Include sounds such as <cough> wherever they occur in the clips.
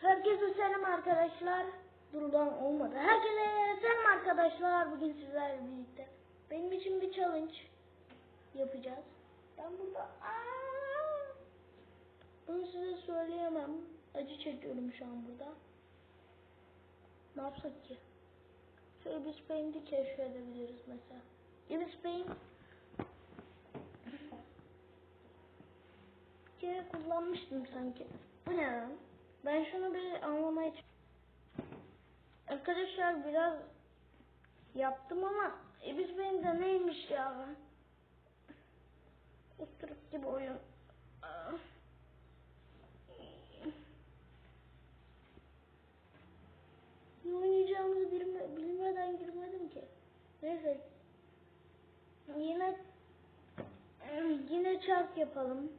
Herkese selam arkadaşlar. Dur lan olmadı. Herkese selam arkadaşlar. Bugün sizlerle birlikte benim için bir challenge yapacağız. Ben burada Aa! bunu size söyleyemem. Acı çekiyorum şu an burada. Ne yapsak ki? Şu Ibis Paint'i keşfedebiliriz mesela. Ibis Paint kere kullanmıştım sanki. Bu ne lan? Ben şunu bir anlamaya Arkadaşlar biraz yaptım ama Ibis Paint'de neymiş ya? Oturup gibi oyun. Ne oynayacağımızı bilme, bilmeden girmedim ki. Neyse. Yine yine çark yapalım.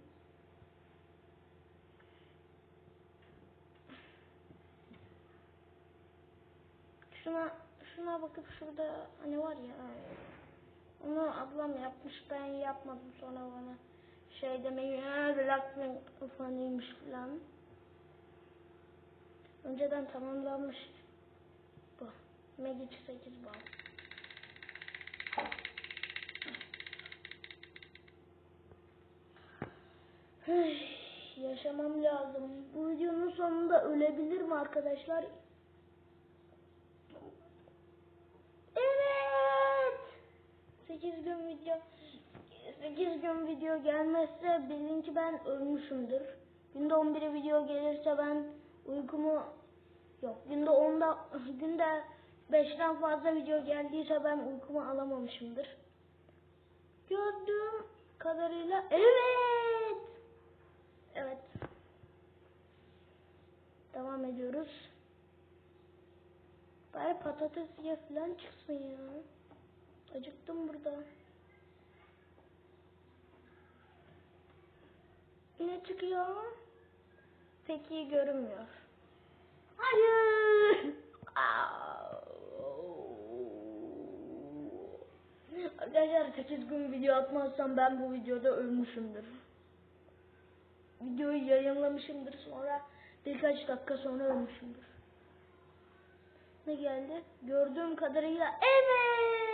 Şuna şuna bakıp şurada hani var ya onu ablam yapmış ben yapmadım sonra bana şey demeyi "Ha, relaxing fanıymış falan. Önceden tamamlanmış bu. Magic 8 bal. Yaşamam lazım. Bu videonun sonunda ölebilirim arkadaşlar. Evet. 8 gün video 8 gün video gelmezse bilin ki ben ölmüşümdür. Günde 11 video gelirse ben uykumu yok günde 10'da <laughs> günde 5'ten fazla video geldiyse ben uykumu alamamışımdır. Gördüğüm kadarıyla evet. Evet. Devam ediyoruz. Bari patates ye falan çıksın ya. Acıktım burada. Ne çıkıyor? Pek iyi görünmüyor. Hayır. Arkadaşlar 8 gün video atmazsam ben bu videoda ölmüşümdür. Videoyu yayınlamışımdır sonra birkaç dakika sonra ölmüşümdür. Ne geldi? Gördüğüm kadarıyla evet.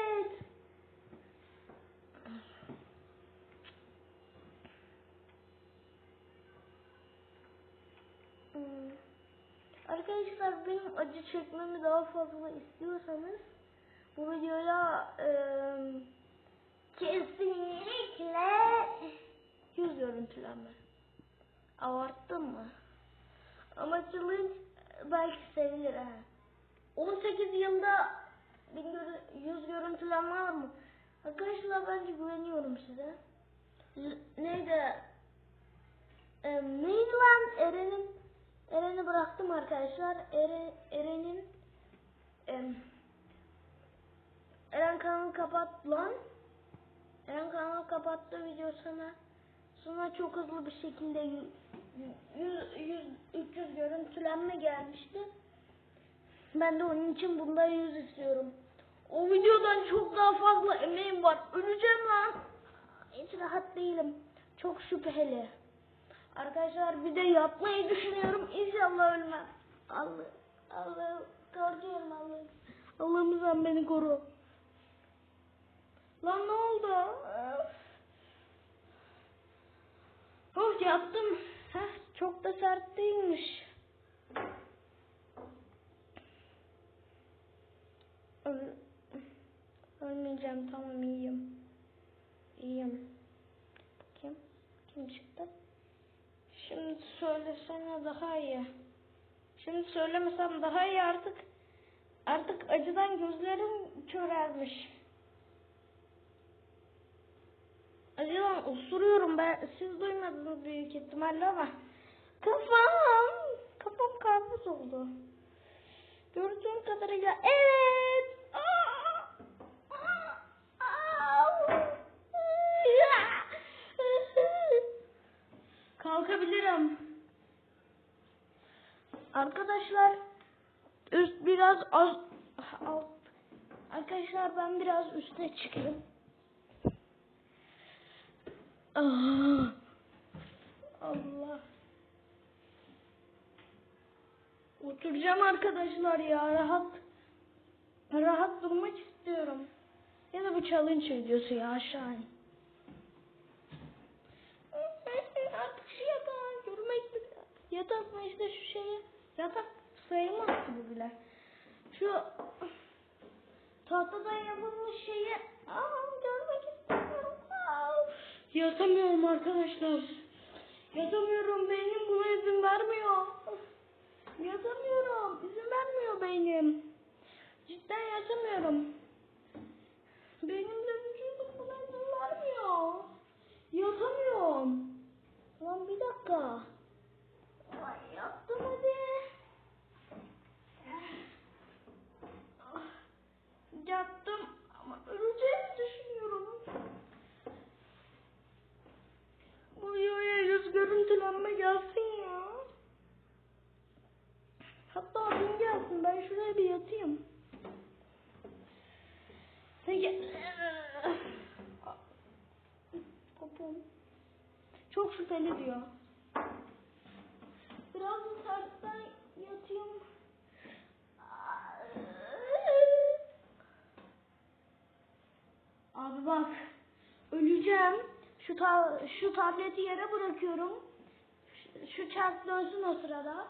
Arkadaşlar benim acı çekmemi daha fazla istiyorsanız bu videoya eee kesinlikle yüz görüntülenme. Abarttım mı? Ama belki sevilir ha. 18 yılda 1100 görüntülenme var mı? Arkadaşlar bence güveniyorum size. Neydi? Ee, lan? Eren'in Eren'i bıraktım arkadaşlar. Eren, Eren'in Eren kanalı kapat lan. Eren kanalı kapattı video sana. Sonra çok hızlı bir şekilde 100, 100, 300 görüntülenme gelmişti. Ben de onun için bundan 100 istiyorum. O videodan çok daha fazla emeğim var. Öleceğim lan. Hiç rahat değilim. Çok şüpheli. Arkadaşlar bir de yapmayı düşünüyorum. İnşallah ölmem. Allah Allah korkuyorum Allah'ım. Allah'ım beni koru. Lan ne oldu? Of yaptım. Heh, çok da sert değilmiş. Öl Ölmeyeceğim tamam iyiyim. İyiyim. Bakayım. Kim çıktı? Şimdi söylesene daha iyi. Şimdi söylemesem daha iyi artık. Artık acıdan gözlerim körelmiş. Acıdan osuruyorum ben. Siz duymadınız büyük ihtimalle ama. Kafam. Kafam karpuz oldu. Gördüğüm kadarıyla evet. Aa! Aa! Au! Kalkabilirim. Arkadaşlar üst biraz az alt. Arkadaşlar ben biraz üste çıkayım. Ah. Allah. Oturacağım arkadaşlar ya rahat. Rahat durmak istiyorum. Ya da bu challenge videosu ya aşağı in. Artık şu yatağı görmek bile. Yatak mı işte şu şeye. Yatak sayılmaz ki bu bile. Şu tahtadan yapılmış şeyi Aa, görmek istemiyorum. Yatamıyorum arkadaşlar. Yatamıyorum. Beynim buna izin vermiyor. Yatamıyorum. İzin vermiyor beynim. Cidden yatamıyorum. Beynimde vücudum buna izin vermiyor. Yatamıyorum. Lan bir dakika. Ay yattım hadi. Ah, Yattım ama öleceğimi düşünüyorum. Bu videoya yüz görüntülenme gelsin ya. Hatta bin gelsin ben şuraya bir yatayım. Peki. Popom. Çok şüpheli diyor. Biraz tersten yatayım. Abi bak. Öleceğim. Şu ta şu tableti yere bırakıyorum. Şu, şu çark dönsün o sırada.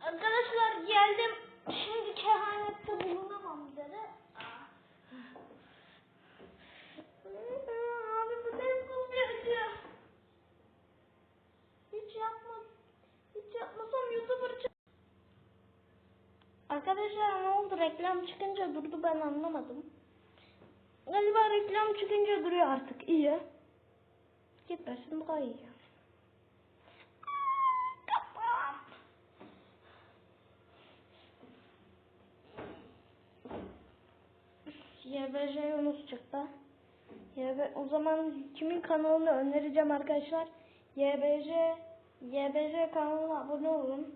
Arkadaşlar geldim. Şimdi kehanette bulunamam dedi. Abi bu ne sıkıcı. Hiç yapma. Hiç yapmasam YouTuber çık- Arkadaşlar ne oldu? Reklam çıkınca durdu ben anlamadım. Galiba reklam çıkınca duruyor artık. İyi. Gitmesin daha iyi. YBJ Yunus çıktı. YB, o zaman kimin kanalını önereceğim arkadaşlar? YBJ YBJ kanalına abone olun.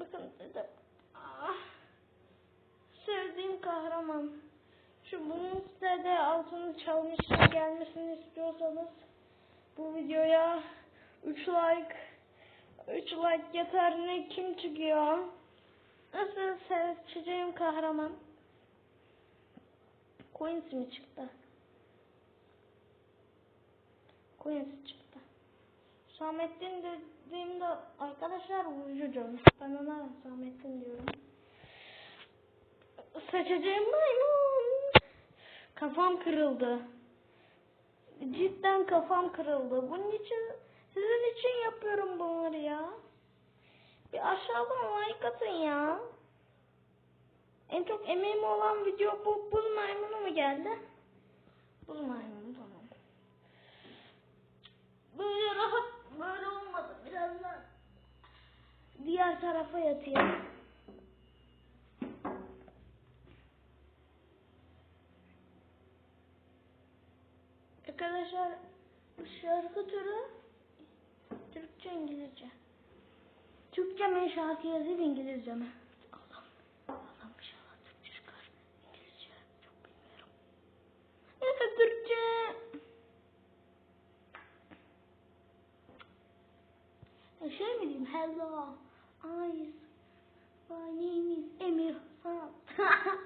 Bakın dedim. Ah, sevdiğim kahraman. Şu bunun size de altını çalmışlar gelmesini istiyorsanız bu videoya 3 like 3 like yeter ne kim çıkıyor? Nasıl seçeceğim kahraman? Coins mi çıktı? Coins çıktı. Samettin dediğimde arkadaşlar uyucum. Ben ona Samettin diyorum. Seçeceğim maymun. Kafam kırıldı. Cidden kafam kırıldı. Bunun için sizin için yapıyorum bunları ya. Bir aşağıdan like atın ya. En çok emeğim olan video bu buz maymunu mu geldi? Buz maymunu tamam. Böyle rahat böyle olmadı. Biraz daha diğer tarafa yatayım. Arkadaşlar şarkı türü Türkçe İngilizce. Mi şarkı yazayım İngilizce mi? Allah'ım. Allah'ım inşallah Türkçe çıkar. İngilizce çok bilmiyorum. Neyse Türkçe. Ya şey mi diyeyim? Hello. Eyes. My name is Emir Hasan. <laughs>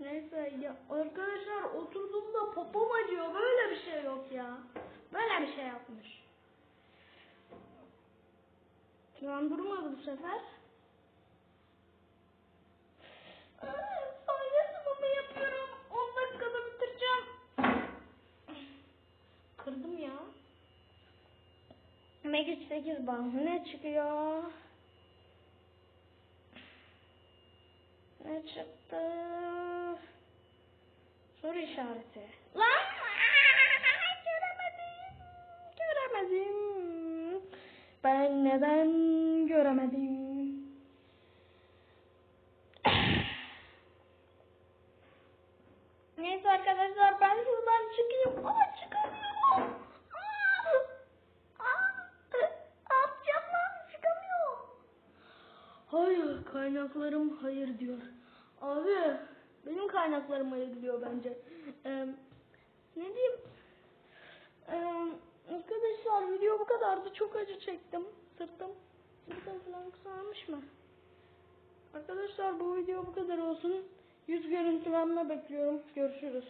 Neyse ya arkadaşlar oturduğumda popom acıyor. Böyle bir şey yok ya. Böyle bir şey yapmış. An durmadı bu sefer. Aynısını mı yapıyorum? 10 dakikada bitireceğim. Kırdım ya. Magic 8 bal. Ne çıkıyor? Ne çıktı? Soru işareti. Lan! Ben neden göremedim? <sighs> Neyse arkadaşlar ben buradan çıkıyorum. Aa çıkamıyorum. Aa, aa, lan çıkamıyorum. Hayır kaynaklarım hayır diyor. Abi benim kaynaklarım hayır diyor bence. Ee, ne diyeyim? Ee, arkadaşlar video bu kadardı. Çok acı çektim. Sırtım. Sırtım falan kısalmış mı? Arkadaşlar bu video bu kadar olsun. Yüz görüntülenme bekliyorum. Görüşürüz.